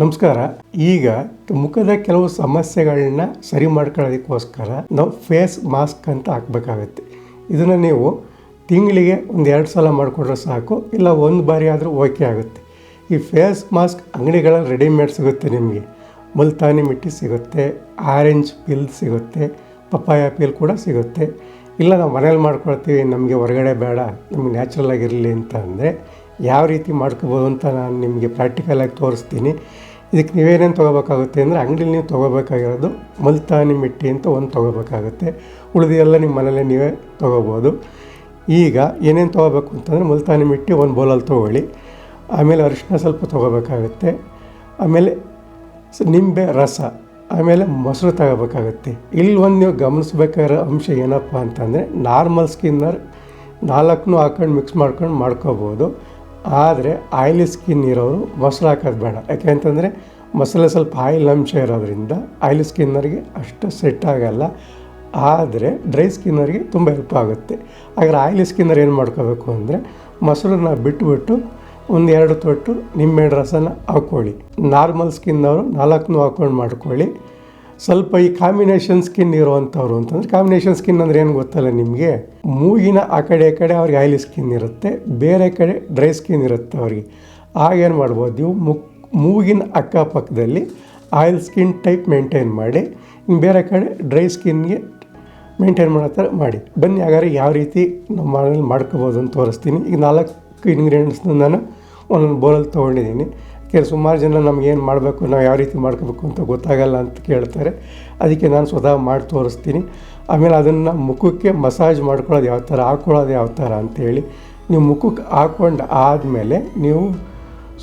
ನಮಸ್ಕಾರ. ಈಗ ಮುಖದ ಕೆಲವು ಸಮಸ್ಯೆಗಳನ್ನ ಸರಿ ಮಾಡ್ಕೊಳ್ಳೋದಕ್ಕೋಸ್ಕರ ನಾವು ಫೇಸ್ ಮಾಸ್ಕ್ ಅಂತ ಹಾಕ್ಬೇಕಾಗತ್ತೆ. ಇದನ್ನು ನೀವು ತಿಂಗಳಿಗೆ ಒಂದು ಎರಡು ಸಲ ಮಾಡಿಕೊಂಡ್ರೆ ಸಾಕು, ಇಲ್ಲ ಒಂದು ಬಾರಿ ಆದರೂ ಓಕೆ ಆಗುತ್ತೆ. ಈ ಫೇಸ್ ಮಾಸ್ಕ್ ಅಂಗಡಿಗಳಲ್ಲಿ ರೆಡಿಮೇಡ್ ಸಿಗುತ್ತೆ ನಿಮಗೆ. ಮುಲ್ತಾನಿ ಮಿಟ್ಟಿ ಸಿಗುತ್ತೆ, ಆರೆಂಜ್ ಪಿಲ್ ಸಿಗುತ್ತೆ, ಪಪ್ಪಾಯ ಪಿಲ್ ಕೂಡ ಸಿಗುತ್ತೆ. ಇಲ್ಲ ನಾವು ಮನೇಲಿ ಮಾಡ್ಕೊಳ್ತೀವಿ, ನಮಗೆ ಹೊರಗಡೆ ಬೇಡ, ನಮಗೆ ನ್ಯಾಚುರಲ್ ಆಗಿರಲಿ ಅಂತ ಅಂದರೆ ಯಾವ ರೀತಿ ಮಾಡ್ಕೋಬೋದು ಅಂತ ನಾನು ನಿಮಗೆ ಪ್ರಾಕ್ಟಿಕಲಾಗಿ ತೋರಿಸ್ತೀನಿ. ಇದಕ್ಕೆ ನೀವೇನೇನು ತೊಗೋಬೇಕಾಗುತ್ತೆ ಅಂದರೆ ಅಂಗಡಿಲಿ ನೀವು ತೊಗೋಬೇಕಾಗಿರೋದು ಮಲ್ತಾನಿ ಮಿಟ್ಟಿ ಅಂತ ಒಂದು ತೊಗೋಬೇಕಾಗುತ್ತೆ. ಉಳಿದೆಲ್ಲ ನಿಮ್ಮ ಮನೇಲೇ ನೀವೇ ತೊಗೋಬೋದು. ಈಗ ಏನೇನು ತೊಗೋಬೇಕು ಅಂತಂದರೆ ಮುಲ್ತಾನಿ ಮಿಟ್ಟಿ ಒಂದು ಬೌಲಲ್ಲಿ ತೊಗೊಳ್ಳಿ. ಆಮೇಲೆ ಅರಿಶಿನ ಸ್ವಲ್ಪ ತೊಗೋಬೇಕಾಗುತ್ತೆ. ಆಮೇಲೆ ನಿಂಬೆ ರಸ, ಆಮೇಲೆ ಮೊಸರು ತಗೋಬೇಕಾಗುತ್ತೆ. ಇಲ್ಲಿ ಒಂದು ನೀವು ಗಮನಿಸ್ಬೇಕಾಗಿರೋ ಅಂಶ ಏನಪ್ಪ ಅಂತಂದರೆ ನಾರ್ಮಲ್ ಸ್ಕಿನ್ನರ್ ನಾಲ್ಕನ್ನೂ ಹಾಕೊಂಡು ಮಿಕ್ಸ್ ಮಾಡ್ಕೊಂಡು ಮಾಡ್ಕೋಬೋದು. ಆದರೆ ಆಯಿಲಿ ಸ್ಕಿನ್ ಇರೋರು ಮೊಸರು ಹಾಕೋದು ಬೇಡ. ಯಾಕೆ ಅಂತಂದರೆ ಮೊಸಳೆ ಸ್ವಲ್ಪ ಆಯಿಲ್ ಅಂಶ ಇರೋದ್ರಿಂದ ಆಯಿಲಿ ಸ್ಕಿನ್ನರಿಗೆ ಅಷ್ಟು ಸೆಟ್ ಆಗಲ್ಲ. ಆದರೆ ಡ್ರೈ ಸ್ಕಿನ್ನರಿಗೆ ತುಂಬ ಹೆಲ್ಪ್ ಆಗುತ್ತೆ. ಹಾಗಾದ್ರೆ ಆಯಿಲಿ ಸ್ಕಿನ್ನರ್ ಏನು ಮಾಡ್ಕೋಬೇಕು ಅಂದರೆ ಮೊಸರನ್ನ ಬಿಟ್ಬಿಟ್ಟು ಒಂದು ಎರಡು ತೊಟ್ಟು ನಿಂಬೆಹಣ್ಣು ರಸನ ಹಾಕ್ಕೊಳ್ಳಿ ನಾರ್ಮಲ್ ಸ್ಕಿನ್ನವರು ನಾಲ್ಕನ್ನೂ ಹಾಕ್ಕೊಂಡು ಮಾಡ್ಕೊಳ್ಳಿ. ಸ್ವಲ್ಪ ಈ ಕಾಂಬಿನೇಷನ್ ಸ್ಕಿನ್ ಇರುವಂಥವ್ರು ಅಂತಂದರೆ ಕಾಂಬಿನೇಷನ್ ಸ್ಕಿನ್ ಅಂದರೆ ಏನು ಗೊತ್ತಲ್ಲ ನಿಮಗೆ? ಮೂಗಿನ ಆ ಕಡೆ ಕಡೆ ಅವ್ರಿಗೆ ಆಯಿಲಿ ಸ್ಕಿನ್ ಇರುತ್ತೆ, ಬೇರೆ ಕಡೆ ಡ್ರೈ ಸ್ಕಿನ್ ಇರುತ್ತೆ ಅವ್ರಿಗೆ. ಆಗೇನು ಮಾಡ್ಬೋದು ನೀವು ಮುಕ್, ಮೂಗಿನ ಅಕ್ಕಪಕ್ಕದಲ್ಲಿ ಆಯಿಲ್ ಸ್ಕಿನ್ ಟೈಪ್ ಮೇಂಟೈನ್ ಮಾಡಿ, ಇನ್ನು ಬೇರೆ ಕಡೆ ಡ್ರೈ ಸ್ಕಿನ್ಗೆ ಮೇಂಟೈನ್ ಮಾಡೋ ಥರ ಮಾಡಿ. ಬನ್ನಿ, ಹಾಗಾದ್ರೆ ಯಾವ ರೀತಿ ನಮ್ಮ ಮನೇಲಿ ಮಾಡ್ಕೋಬೋದು ಅಂತ ತೋರಿಸ್ತೀನಿ. ಈಗ ನಾಲ್ಕು ಇಂಗ್ರೀಡಿಯೆಂಟ್ಸ್ನ ನಾನು ಒಂದೊಂದು ಬೌಲಲ್ಲಿ ತೊಗೊಂಡಿದ್ದೀನಿ. ಯಾಕೆ ಸುಮಾರು ಜನ ನಮ್ಗೆ ಏನು ಮಾಡಬೇಕು, ನಾವು ಯಾವ ರೀತಿ ಮಾಡ್ಕೋಬೇಕು ಅಂತ ಗೊತ್ತಾಗಲ್ಲ ಅಂತ ಕೇಳ್ತಾರೆ. ಅದಕ್ಕೆ ನಾನು ಸ್ವತಃ ಮಾಡಿ ತೋರಿಸ್ತೀನಿ. ಆಮೇಲೆ ಅದನ್ನು ಮುಖಕ್ಕೆ ಮಸಾಜ್ ಮಾಡ್ಕೊಳ್ಳೋದು ಯಾವ ಥರ ಹಾಕ್ಕೊಳ್ಳೋದು ಯಾವ ಥರ ಅಂತೇಳಿ ನೀವು ಮುಖಕ್ಕೆ ಹಾಕ್ಕೊಂಡು ಆದಮೇಲೆ ನೀವು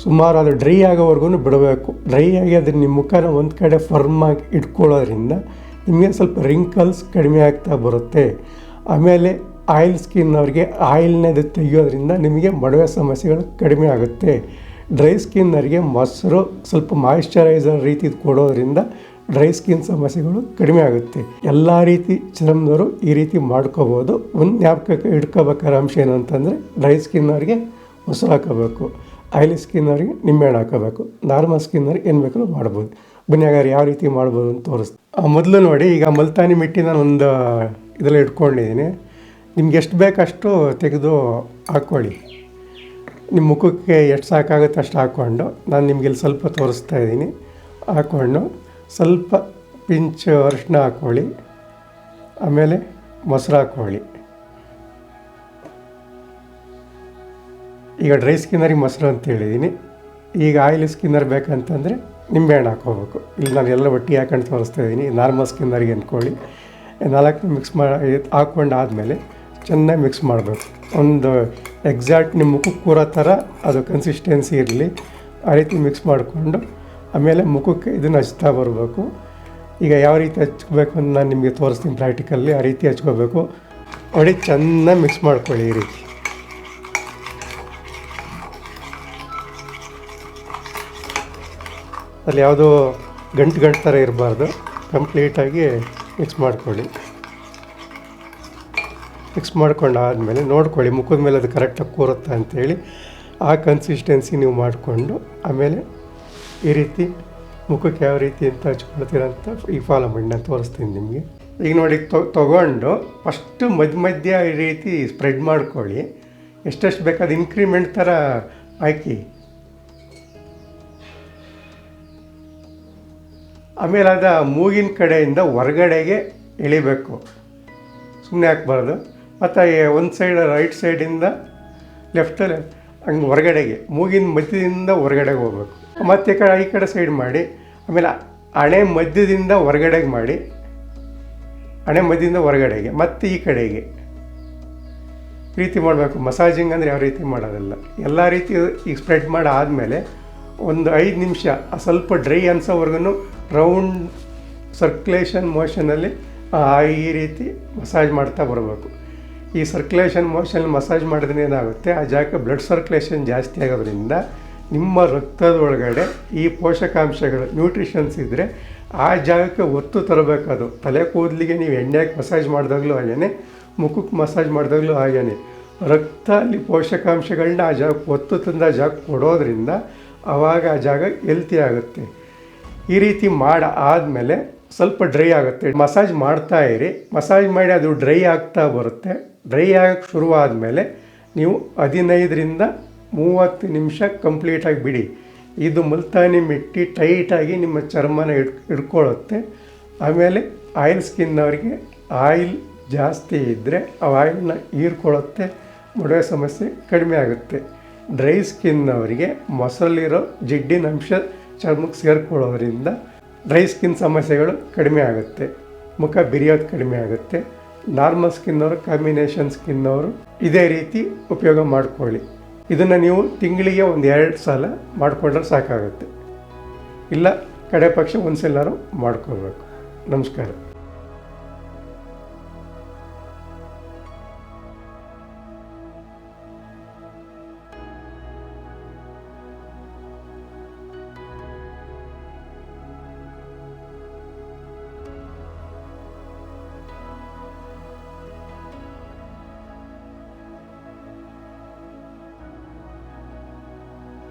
ಸುಮಾರು ಅದು ಡ್ರೈ ಆಗೋವರೆಗೂ ಬಿಡಬೇಕು. ಡ್ರೈ ಆಗಿ ಅದನ್ನು ನಿಮ್ಮ ಮುಖನ ಒಂದು ಕಡೆ ಫರ್ಮಾಗಿ ಇಟ್ಕೊಳ್ಳೋದ್ರಿಂದ ನಿಮಗೆ ಸ್ವಲ್ಪ ರಿಂಕಲ್ಸ್ ಕಡಿಮೆ ಆಗ್ತಾ ಬರುತ್ತೆ. ಆಮೇಲೆ ಆಯಿಲ್ ಸ್ಕಿನ್ ಅವ್ರಿಗೆ ಆಯಿಲ್ನದು ತೆಗೆಯೋದ್ರಿಂದ ನಿಮಗೆ ಮಡವೆ ಸಮಸ್ಯೆಗಳು ಕಡಿಮೆ ಆಗುತ್ತೆ. ಡ್ರೈ ಸ್ಕಿನ್ನರಿಗೆ ಮೊಸರು ಸ್ವಲ್ಪ ಮಾಯಿಶ್ಚರೈಸರ್ ರೀತಿ ಕೊಡೋದ್ರಿಂದ ಡ್ರೈ ಸ್ಕಿನ್ ಸಮಸ್ಯೆಗಳು ಕಡಿಮೆ ಆಗುತ್ತೆ. ಎಲ್ಲ ರೀತಿ ಚರ್ಮದವರು ಈ ರೀತಿ ಮಾಡ್ಕೋಬೋದು. ಒಂದು ಜ್ಞಾಪಕಕ್ಕೆ ಇಟ್ಕೋಬೇಕಾದ ಅಂಶ ಏನಂತಂದರೆ ಡ್ರೈ ಸ್ಕಿನ್ನವ್ರಿಗೆ ಮೊಸರು ಹಾಕೋಬೇಕು ಆಯಿಲಿ ಸ್ಕಿನ್ನವ್ರಿಗೆ ನಿಂಬೆಹಣ್ಣು ಹಾಕೋಬೇಕು ನಾರ್ಮಲ್ ಸ್ಕಿನ್ನವ್ರಿಗೆ ಏನು ಬೇಕಾದ್ರೂ ಮಾಡ್ಬೋದು. ಬನ್ನಿ ಯಾವ ರೀತಿ ಮಾಡ್ಬೋದು ಅಂತ ತೋರಿಸ್ತೀನಿ. ಮೊದಲು ನೋಡಿ ಈಗ ಮಲ್ತಾನಿ ಮಿಟ್ಟಿ ನಾನು ಒಂದು ಇದರಲ್ಲಿ ಇಟ್ಕೊಂಡಿದ್ದೀನಿ. ನಿಮ್ಗೆ ಎಷ್ಟು ಬೇಕಷ್ಟು ತೆಗೆದು ಹಾಕ್ಕೊಳ್ಳಿ. ನಿಮ್ಮ ಮುಖಕ್ಕೆ ಎಷ್ಟು ಸಾಕಾಗುತ್ತೆ ಅಷ್ಟು ಹಾಕ್ಕೊಂಡು ನಾನು ನಿಮಗೆ ಇಲ್ಲಿ ಸ್ವಲ್ಪ ತೋರಿಸ್ತಾ ಇದ್ದೀನಿ. ಹಾಕ್ಕೊಂಡು ಸ್ವಲ್ಪ ಪಿಂಚ್ ಅರಿಶಿನ ಹಾಕ್ಕೊಳ್ಳಿ. ಆಮೇಲೆ ಮೊಸರು ಹಾಕ್ಕೊಳ್ಳಿ. ಈಗ ಡ್ರೈ ಸ್ಕಿನ್ನರಿಗೆ ಮೊಸರು ಅಂತ ಹೇಳಿದ್ದೀನಿ. ಈಗ ಆಯಿಲ್ ಸ್ಕಿನ್ನರ್ ಬೇಕಂತಂದರೆ ನಿಂಬೆಹಣ್ಣು ಹಾಕೋಬೇಕು ಇಲ್ಲಿ ನಾನು ಎಲ್ಲ ಒಟ್ಟಿಗೆ ಹಾಕೊಂಡು ತೋರಿಸ್ತಾ ಇದ್ದೀನಿ. ನಾರ್ಮಲ್ ಸ್ಕಿನ್ನರಿಗೆ ಅಂದ್ಕೊಳ್ಳಿ. ನಾಲ್ಕು ಮಿಕ್ಸ್ ಮಾಡಿ ಹಾಕ್ಕೊಂಡು ಆದಮೇಲೆ ಚೆನ್ನಾಗಿ ಮಿಕ್ಸ್ ಮಾಡಬೇಕು. ಒಂದು ಎಕ್ಸಾಕ್ಟ್ ನಿಮ್ಮ ಮುಖಕ್ಕೆ ಕೂರೋ ಥರ ಅದು ಕನ್ಸಿಸ್ಟೆನ್ಸಿ ಇರಲಿ. ಆ ರೀತಿ ಮಿಕ್ಸ್ ಮಾಡಿಕೊಂಡು, ಆಮೇಲೆ ಮುಖಕ್ಕೆ ಇದನ್ನು ಹಚ್ತಾ ಬರಬೇಕು. ಈಗ ಯಾವ ರೀತಿ ಹಚ್ಕೋಬೇಕು ಅಂತ ನಾನು ನಿಮಗೆ ತೋರಿಸ್ತೀನಿ ಪ್ರಾಕ್ಟಿಕಲ್ಲಿ ಆ ರೀತಿ ಹಚ್ಕೋಬೇಕು. ಹೊಡಿ ಚೆನ್ನಾಗಿ ಮಿಕ್ಸ್ ಮಾಡ್ಕೊಳ್ಳಿ ಈ ರೀತಿ. ಅಲ್ಲಿ ಯಾವುದೋ ಗಂಟು ಗಂಟು ಥರ ಇರಬಾರ್ದು. ಕಂಪ್ಲೀಟಾಗಿ ಮಿಕ್ಸ್ ಮಾಡ್ಕೊಳ್ಳಿ. ಮಿಕ್ಸ್ ಮಾಡ್ಕೊಂಡು ಆದಮೇಲೆ ನೋಡ್ಕೊಳ್ಳಿ, ಮುಖದ ಮೇಲೆ ಅದು ಕರೆಕ್ಟಾಗಿ ಕೂರುತ್ತಾ ಅಂಥೇಳಿ ಆ ಕನ್ಸಿಸ್ಟೆನ್ಸಿ ನೀವು ಮಾಡಿಕೊಂಡು ಆಮೇಲೆ ಈ ರೀತಿ ಮುಖಕ್ಕೆ ಯಾವ ರೀತಿ ಅಂತ ಹಚ್ಕೊಳ್ತೀರಂತ ಈ ಫಾಲೋ ಮಾಡಿ, ನಾನು ತೋರಿಸ್ತೀನಿ ನಿಮಗೆ. ಈಗ ನೋಡಿ ತೊಗೊಂಡು ಫಸ್ಟು ಮಧ್ಯ ಮಧ್ಯ ಈ ರೀತಿ ಸ್ಪ್ರೆಡ್ ಮಾಡ್ಕೊಳ್ಳಿ. ಎಷ್ಟೆಷ್ಟು ಬೇಕಾದ ಇನ್ಕ್ರಿಮೆಂಟ್ ಥರ ಹಾಕಿ. ಆಮೇಲೆ ಅದು ಮೂಗಿನ ಕಡೆಯಿಂದ ಹೊರಗಡೆಗೆ ಎಳಿಬೇಕು. ಸುಮ್ಮನೆ ಹಾಕ್ಬಾರ್ದು. ಮತ್ತು ಒಂದು ಸೈಡ್ ರೈಟ್ ಸೈಡಿಂದ ಲೆಫ್ಟಲ್ಲಿ ಹಂಗೆ ಹೊರಗಡೆಗೆ, ಮೂಗಿನ ಮಧ್ಯದಿಂದ ಹೊರಗಡೆಗೆ ಹೋಗ್ಬೇಕು. ಮತ್ತು ಈ ಕಡೆ ಈ ಕಡೆ ಸೈಡ್ ಮಾಡಿ, ಆಮೇಲೆ ಹಣೆ ಮಧ್ಯದಿಂದ ಹೊರಗಡೆಗೆ ಮಾಡಿ, ಹಣೆ ಮಧ್ಯದಿಂದ ಹೊರಗಡೆಗೆ, ಮತ್ತು ಈ ಕಡೆಗೆ. ರೀತಿ ಮಾಡಬೇಕು. ಮಸಾಜಿಂಗ್ ಅಂದರೆ ಯಾವ ರೀತಿ ಮಾಡೋದಲ್ಲ. ಎಲ್ಲ ರೀತಿ ಈಗ ಸ್ಪ್ರೆಡ್ ಮಾಡಿ ಆದಮೇಲೆ ಒಂದು ಐದು ನಿಮಿಷ ಸ್ವಲ್ಪ ಡ್ರೈ ಅನ್ಸೋವರೆಗೂ ರೌಂಡ್ ಸರ್ಕ್ಯುಲೇಷನ್ ಮೋಷನಲ್ಲಿ ಈ ರೀತಿ ಮಸಾಜ್ ಮಾಡ್ತಾ ಬರಬೇಕು. ಈ ಸರ್ಕ್ಯುಲೇಷನ್ ಮೋಷನ್ ಮಸಾಜ್ ಮಾಡಿದ್ರೆ ಏನಾಗುತ್ತೆ? ಆ ಜಾಗಕ್ಕೆ ಬ್ಲಡ್ ಸರ್ಕ್ಯುಲೇಷನ್ ಜಾಸ್ತಿ ಆಗೋದ್ರಿಂದ ನಿಮ್ಮ ರಕ್ತದ ಒಳಗಡೆ ಈ ಪೋಷಕಾಂಶಗಳು ನ್ಯೂಟ್ರಿಷನ್ಸ್ ಇದ್ದರೆ ಆ ಜಾಗಕ್ಕೆ ಒತ್ತು ತರಬೇಕದು ತಲೆ ಕೂದಲಿಗೆ ನೀವು ಎಣ್ಣೆಗೆ ಮಸಾಜ್ ಮಾಡಿದಾಗಲೂ ಹಾಗೇನೆ, ಮುಖಕ್ಕೆ ಮಸಾಜ್ ಮಾಡಿದಾಗಲೂ ಹಾಗೇನೆ. ರಕ್ತ ಅಲ್ಲಿ ಪೋಷಕಾಂಶಗಳನ್ನ ಆ ಜಾಗಕ್ಕೆ ಒತ್ತು ತಂದ ಜಾಗ ಕೊಡೋದ್ರಿಂದ ಆವಾಗ ಆ ಜಾಗ ಹೆಲ್ತಿ ಆಗುತ್ತೆ. ಈ ರೀತಿ ಮಾಡಿ ಆದಮೇಲೆ ಸ್ವಲ್ಪ ಡ್ರೈ ಆಗುತ್ತೆ. ಮಸಾಜ್ ಮಾಡ್ತಾ ಇರಿ. ಮಸಾಜ್ ಮಾಡಿ ಅದು ಡ್ರೈ ಆಗ್ತಾ ಬರುತ್ತೆ. ಡ್ರೈ ಶುರುವಾದ ಮೇಲೆ ನೀವು ಹದಿನೈದರಿಂದ ಮೂವತ್ತು ನಿಮಿಷ ಕಂಪ್ಲೀಟಾಗಿ ಬಿಡಿ. ಇದು ಮುಲ್ತಾನಿ ಮಿಟ್ಟಿ ಟೈಟಾಗಿ ನಿಮ್ಮ ಚರ್ಮನ ಹಿಡ್ ಹಿಡ್ಕೊಳ್ಳುತ್ತೆ ಆಮೇಲೆ ಆಯಿಲ್ ಸ್ಕಿನ್ ಅವರಿಗೆ ಆಯಿಲ್ ಜಾಸ್ತಿ ಇದ್ದರೆ ಆ ಆಯಿಲ್ನ ಹೀರ್ಕೊಳ್ಳುತ್ತೆ. ಮೊಡವೆ ಸಮಸ್ಯೆ ಕಡಿಮೆ ಆಗುತ್ತೆ. ಡ್ರೈ ಸ್ಕಿನ್ ಅವರಿಗೆ ಮೊಸಲಿರೋ ಜಿಡ್ಡಿನ ಅಂಶ ಚರ್ಮಕ್ಕೆ ಸೇರ್ಕೊಳ್ಳೋದ್ರಿಂದ ಡ್ರೈ ಸ್ಕಿನ್ ಸಮಸ್ಯೆಗಳು ಕಡಿಮೆ ಆಗುತ್ತೆ. ಮುಖ ಬಿರಿಯೋದು ಕಡಿಮೆ ಆಗುತ್ತೆ. ನಾರ್ಮಲ್ ಸ್ಕಿನ್ನವರು, ಕಾಂಬಿನೇಷನ್ ಸ್ಕಿನ್ನವರು ಇದೇ ರೀತಿ ಉಪಯೋಗ ಮಾಡಿಕೊಳ್ಳಿ. ಇದನ್ನು ನೀವು ತಿಂಗಳಿಗೆ ಒಂದು ಎರಡು ಸಲ ಮಾಡಿಕೊಂಡ್ರೆ ಸಾಕಾಗುತ್ತೆ. ಇಲ್ಲ, ಕಡೆ ಪಕ್ಷ ಒಂದು ಮಾಡ್ಕೋಬೇಕು ನಮಸ್ಕಾರ.